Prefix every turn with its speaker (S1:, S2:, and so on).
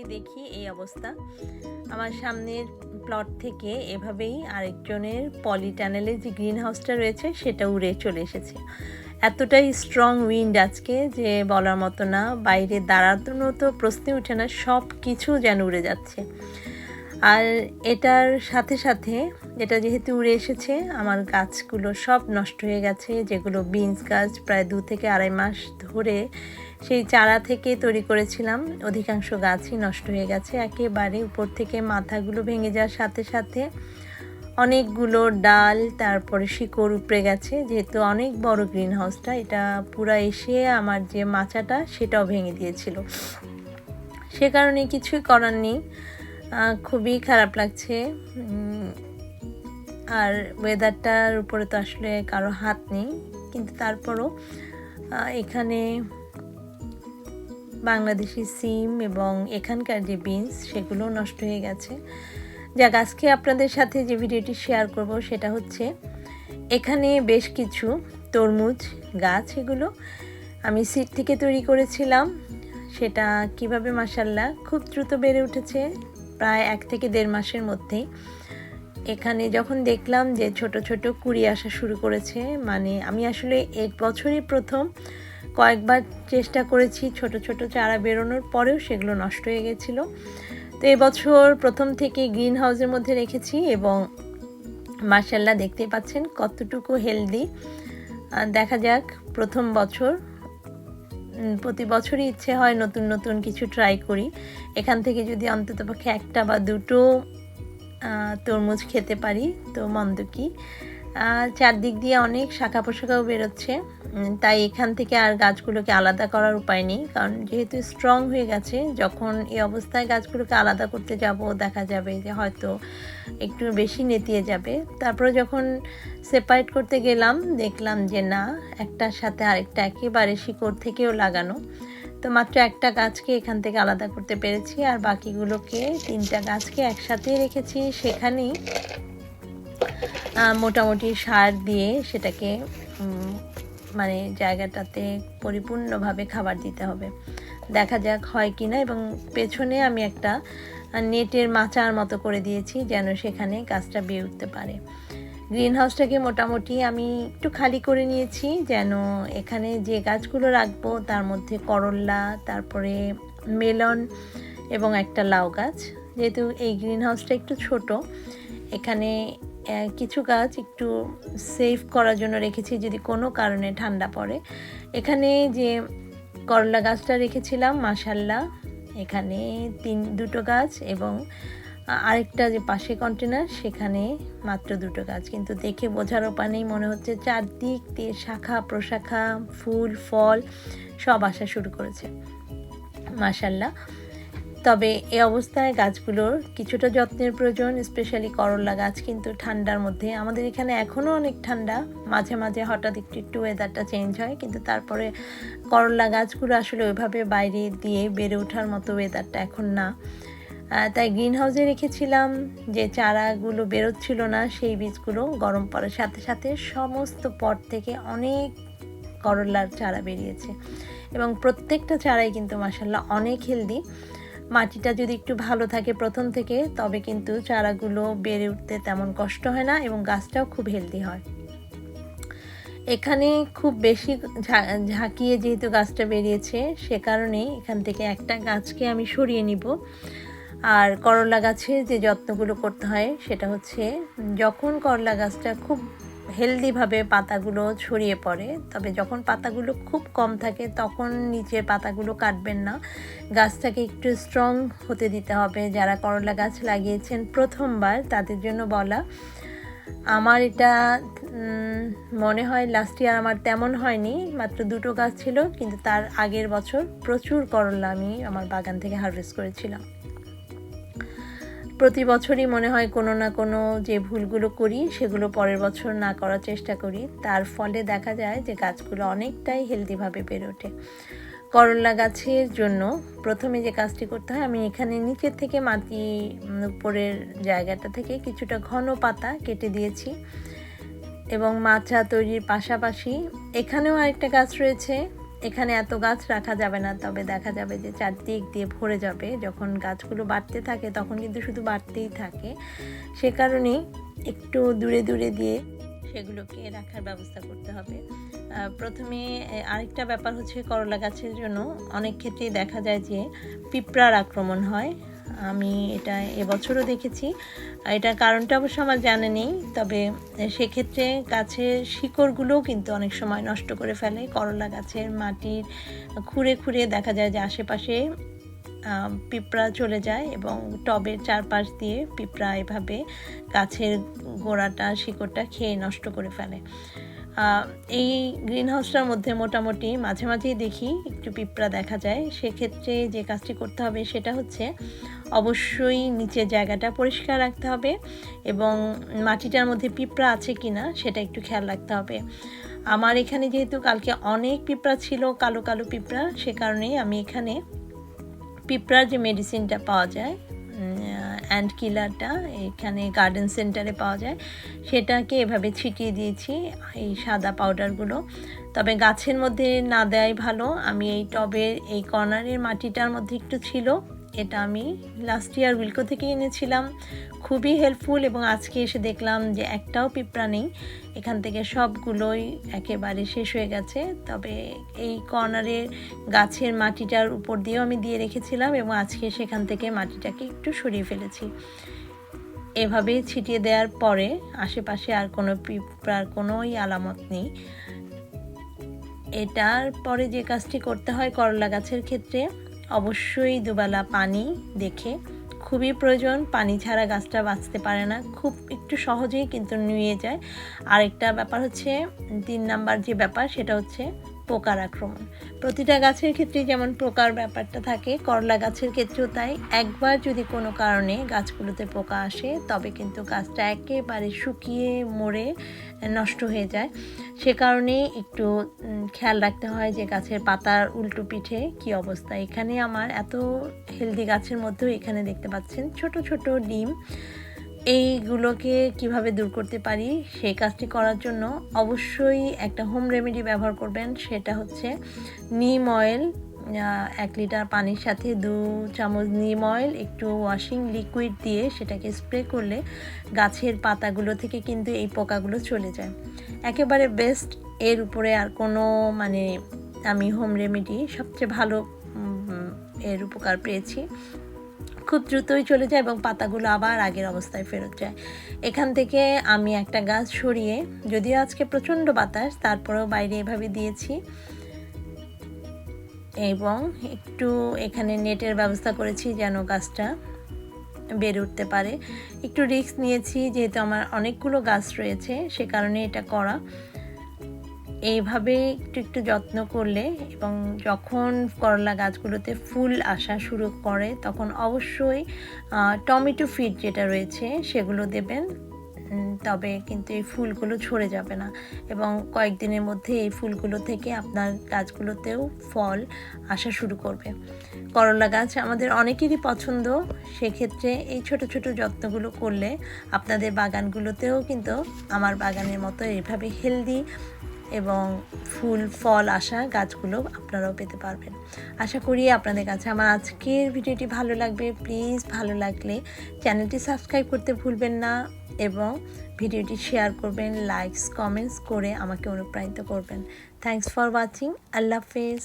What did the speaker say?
S1: থেকেই দেখি এই অবস্থা। আমার সামনের প্লট থেকে এভাবেই আরেকজনের পলি টানেলের যে গ্রিন হাউসটা রয়েছে, সেটা উড়ে চলে এসেছে। এতটাই স্ট্রং উইন্ড আজকে যে বলার মতো না, বাইরে দাঁড়ানো তো প্রশ্নে উঠে না সব কিছু যেন উড়ে যাচ্ছে। আর এটার সাথে সাথে, এটা যেহেতু উড়ে এসেছে, আমার গাছগুলো সব নষ্ট হয়ে গেছে, যেগুলো বিনস গাছ প্রায় দু থেকে আড়াই মাস ধরে সেই চারা থেকে তৈরি করেছিলাম। অধিকাংশ গাছই নষ্ট হয়ে গেছে একেবারে, উপর থেকে মাথাগুলো ভেঙে যাওয়ার সাথে সাথে অনেকগুলো ডাল, তারপরে শিকড় উপড়ে গেছে, যেহেতু অনেক বড় গ্রিন হাউসটা এটা পুরা এসে আমার যে মাচাটা সেটাও ভেঙে দিয়েছিল। সে কারণে কিছুই করার নেই। খুবই খারাপ লাগছে। আর ওয়েদারটার উপরে তো আসলে কারও হাত নেই। কিন্তু তারপরও এখানে বাংলাদেশি সিম এবং এখানকার যে বিনস সেগুলো নষ্ট হয়ে গেছে। যাক, আজকে আপনাদের সাথে যে ভিডিওটি শেয়ার করব, সেটা হচ্ছে এখানে বেশ কিছু তরমুজ, গাছ এগুলো আমি সিট থেকে তৈরি করেছিলাম। সেটা কীভাবে মাসাল্লাহ খুব দ্রুত বেড়ে উঠেছে প্রায় এক থেকে দেড় মাসের মধ্যেই। এখানে যখন দেখলাম যে ছোট ছোট কুড়ি আসা শুরু করেছে মানে আমি আসলে এক বছরই প্রথম কয়েকবার চেষ্টা করেছি ছোট ছোট চারা বেরোনোর, পরেও সেগুলো নষ্ট হয়ে গেছিল। তো এবছর প্রথম থেকে গ্রিন হাউসের মধ্যে রেখেছি এবং মার্শাল্লাহ দেখতে পাচ্ছেন কতটুকু হেলদি। দেখা যাক প্রথম বছর প্রতি বছরই ইচ্ছে হয় নতুন নতুন কিছু ট্রাই করি। এখান থেকে যদি অন্ততপক্ষে একটা বা দুটো তরমুজ খেতে পারি, তো মন্দ কি? চারদিক দিয়ে অনেক শাখা পোশাকাও বেরোচ্ছে তাই এখান থেকে আর গাছগুলোকে আলাদা করার উপায় নেই, কারণ যেহেতু স্ট্রং হয়ে গেছে, যখন এই অবস্থায় গাছগুলোকে আলাদা করতে যাব, দেখা যাবে যে হয়তো একটু বেশি নেতিয়ে যাবে। তারপরে যখন সেপারেট করতে গেলাম, দেখলাম যে না, একটার সাথে আরেকটা একেবারে শিকড় থেকেও লাগানো। তো মাত্র একটা গাছকে এখান থেকে আলাদা করতে পেরেছি, আর বাকিগুলোকে তিনটা গাছকে একসাথে রেখেছি। সেখানেই মোটামুটি সার দিয়ে সেটাকে মানে জায়গাটাতে পরিপূর্ণভাবে খাবার দিতে হবে। দেখা যাক হয় কি না এবং পেছনে আমি একটা নেটের মাচার মতো করে দিয়েছি যেন সেখানে গাছটা বেয়ে উঠতে পারে। গ্রিন হাউসটাকে মোটামুটি আমি একটু খালি করে নিয়েছি যেন এখানে যে গাছগুলো রাখব তার মধ্যে করল্লা তারপরে মেলন এবং একটা লাউ গাছ। যেহেতু এই গ্রিন হাউসটা একটু ছোট, এখানে কিছু গাছ একটু সেভ করার জন্য রেখেছি যদি কোনো কারণে ঠান্ডা পড়ে। এখানে যে করলা গাছটা রেখেছিলাম মাসাল্লাহ এখানে তিন, দুটো গাছ এবং আরেকটা যে পাশে কন্টেনার সেখানে মাত্র দুটো গাছ। কিন্তু দেখে বোঝার উপায় নেই, মনে হচ্ছে চারদিক দিয়ে শাখা, প্রশাখা, ফুল, ফল সব আসা শুরু করেছে। মাসাল্লাহ তবে এ অবস্থায় গাছগুলোর কিছুটা যত্নের প্রয়োজন স্পেশালি করলা গাছ কিন্তু ঠান্ডার মধ্যে। আমাদের এখানে এখনও অনেক ঠান্ডা। মাঝে মাঝে হঠাৎ একটু একটু ওয়েদারটা চেঞ্জ হয়, কিন্তু তারপরে করলা গাছগুলো আসলে ওইভাবে বাইরে দিয়ে বেড়ে ওঠার মতো ওয়েদারটা এখন না। তাই গ্রিন হাউসে রেখেছিলাম যে চারাগুলো বেরোচ্ছিল না, সেই বীজগুলো গরম পড়ার সাথে সাথে সমস্ত পট থেকে অনেক করলার চারা বেরিয়েছে। এবং প্রত্যেকটা চারাই কিন্তু মাসাল্লাহ অনেক হেলদি মাটিটা যদি একটু ভালো থাকে প্রথম থেকে, তবে কিন্তু চারাগুলো বেড়ে উঠতে তেমন কষ্ট হয় না এবং গাছটাও খুব হেলদি হয়। এখানে খুব বেশি ঝাঁকিয়ে যেহেতু গাছটা বেরিয়েছে, সে কারণেই এখান থেকে একটা গাছকে আমি সরিয়ে নিব। আর করলা গাছের যে যত্নগুলো করতে হয়, সেটা হচ্ছে, যখন করলা গাছটা খুব হেলদিভাবে পাতাগুলো ছড়িয়ে পড়ে, তবে যখন পাতাগুলো খুব কম থাকে তখন নিচের পাতাগুলো কাটবেন না। গাছটাকে একটু স্ট্রং হতে দিতে হবে। যারা করলা গাছ লাগিয়েছেন প্রথমবার তাদের জন্য বলা। আমার এটা মনে হয় লাস্ট ইয়ার আমার তেমন হয়নি, মাত্র দুটো গাছ ছিল, কিন্তু তার আগের বছর প্রচুর করলা আমি আমার বাগান থেকে হারভেস্ট করেছিলাম। প্রতি বছরই মনে হয় কোনো না কোনো যে ভুলগুলো করি, সেগুলো পরের বছর না করার চেষ্টা করি। তার ফলে দেখা যায় যে গাছগুলো অনেকটাই হেলদিভাবে বেড়ে ওঠে। করলা গাছের জন্য প্রথমে যে কাজটি করতে হয়, আমি এখানে নিচের থেকে মাটি উপরের জায়গাটা থেকে কিছুটা ঘন পাতা কেটে দিয়েছি। এবং মাচা তৈরির পাশাপাশি এখানেও আরেকটা গাছ রয়েছে। এখানে এত গাছ রাখা যাবে না, তবে দেখা যাবে যে চারদিক দিয়ে ভরে যাবে। যখন গাছগুলো বাড়তে থাকে, তখন কিন্তু শুধু বাড়তেই থাকে। সে কারণেই একটু দূরে দূরে দিয়ে সেগুলোকে রাখার ব্যবস্থা করতে হবে। প্রথমে আরেকটা ব্যাপার হচ্ছে করলা গাছের জন্য অনেক ক্ষেত্রেই দেখা যায় যে পিঁপড়ার আক্রমণ হয়। আমি এটা এবছরও দেখেছি। এটার কারণটা অবশ্য আমার জানা নেই, তবে সেক্ষেত্রে গাছের শিকড়গুলোও কিন্তু অনেক সময় নষ্ট করে ফেলে। করলা গাছের মাটির খুঁড়ে খুঁড়ে দেখা যায় যে আশেপাশে পিঁপড়া চলে যায় এবং টবের চারপাশ দিয়ে পিঁপড়া এভাবে গাছের গোড়াটা, শিকড়টা খেয়ে নষ্ট করে ফেলে। এই গ্রিন হাউসটার মধ্যে মোটামুটি মাঝে মাঝেই দেখি একটু পিঁপড়া দেখা যায়। সেক্ষেত্রে যে কাজটি করতে হবে সেটা হচ্ছে অবশ্যই নিচের জায়গাটা পরিষ্কার রাখতে হবে এবং মাটিটার মধ্যে পিঁপড়া আছে কি না সেটা একটু খেয়াল রাখতে হবে। আমার এখানে যেহেতু কালকে অনেক পিঁপড়া ছিল, কালো কালো পিঁপড়া, সে কারণেই আমি এখানে পিঁপড়ার যে মেডিসিনটা পাওয়া যায় অ্যান্ড কিলারটা এখানে গার্ডেন সেন্টারে পাওয়া যায়। সেটাকে এভাবে ছিটিয়ে দিয়েছি, এই সাদা পাউডারগুলো তবে গাছের মধ্যে না দেয় ভালো। আমি এই টবের এই কর্নারের মাটিটার মধ্যে একটু ছিল। এটা আমি লাস্ট ইয়ার উইলকো থেকে এনেছিলাম। খুবই হেল্পফুল এবং আজকে এসে দেখলাম যে একটাও পিঁপড়া নেই। এখান থেকে সবগুলোই একেবারে শেষ হয়ে গেছে। তবে এই কর্নারের গাছের মাটিটার উপর দিয়েও আমি দিয়ে রেখেছিলাম এবং আজকে সেখান থেকে মাটিটাকে একটু সরিয়ে ফেলেছি। এভাবে ছিটিয়ে দেওয়ার পরে আশেপাশে আর কোনো পিঁপড়ার কোনোই আলামত নেই। এটার পরে যে কাজটি করতে হয় করলা গাছের ক্ষেত্রে অবশ্যই দুবেলা পানি দেখে। খুবই প্রয়োজন, পানি ছাড়া গাছটা বাঁচতে পারে না। খুব একটু সহজেই কিন্তু নিয়ে যায়। আরেকটা ব্যাপার হচ্ছে, তিন নাম্বার যে ব্যাপার, সেটা হচ্ছে পোকার আক্রমণ প্রতিটা গাছের ক্ষেত্রে যেমন পোকার ব্যাপারটা থাকে, করলা গাছের ক্ষেত্রেও তাই। একবার যদি কোনো কারণে গাছগুলোতে পোকা আসে, তবে কিন্তু গাছটা একেবারে শুকিয়ে মরে নষ্ট হয়ে যায়। সে কারণে একটু খেয়াল রাখতে হয় যে গাছের পাতার উল্টো পিঠে কি অবস্থা। এখানে আমার এত হেলদি গাছের মধ্যেও এখানে দেখতে পাচ্ছেন ছোট ছোট ডিম। এইগুলোকে কীভাবে দূর করতে পারি, সেই কাজটি করার জন্য অবশ্যই একটা হোম রেমেডি ব্যবহার করবেন। সেটা হচ্ছে নিম অয়েল এক লিটার পানির সাথে দু চামচ নিম অয়েল একটু ওয়াশিং লিকুইড দিয়ে সেটাকে স্প্রে করলে গাছের পাতাগুলো থেকে কিন্তু এই পোকাগুলো চলে যায়। একেবারে বেস্ট এর উপরে আর কোনো মানে আমি হোম রেমেডি সবচেয়ে ভালো এর উপকার পেয়েছি। খুব দ্রুতই চলে যায় এবং পাতাগুলো আবার আগের অবস্থায় ফেরত যায়। এখান থেকে আমি একটা গাছ সরিয়ে, যদিও আজকে প্রচণ্ড বাতাস, তারপরেও বাইরে এভাবে দিয়েছি। এবং একটু এখানে নেটের ব্যবস্থা করেছি যেন গাছটা বেড়ে উঠতে পারে। একটু রিস্ক নিয়েছি, যেহেতু আমার অনেকগুলো গাছ রয়েছে, সে কারণে এটা করা। এইভাবে একটু একটু যত্ন করলে এবং যখন করলা গাছগুলোতে ফুল আসা শুরু করে, তখন অবশ্যই টমেটো ফিড যেটা রয়েছে সেগুলো দেবেন। তবে কিন্তু এই ফুলগুলো ঝরে যাবে না এবং কয়েকদিনের মধ্যে এই ফুলগুলো থেকে আপনার গাছগুলোতেও ফল আসা শুরু করবে। করলা গাছ আমাদের অনেকেরই পছন্দ, সেক্ষেত্রে এই ছোট ছোট যত্নগুলো করলে আপনাদের বাগানগুলোতেও কিন্তু আমার বাগানের মতো এভাবে হেলদি এবং ফুল, ফল আসা গাছগুলো আপনারাও পেতে পারবেন। আশা করি আপনাদের কাছে আমার আজকের ভিডিওটি ভালো লাগবে। প্লিজ ভালো লাগলে চ্যানেলটি সাবস্ক্রাইব করতে ভুলবেন না এবং ভিডিওটি শেয়ার করবেন লাইকস কমেন্টস করে আমাকে অনুপ্রাণিত করবেন। থ্যাংকস ফর ওয়াচিং আল্লাহ হাফেজ।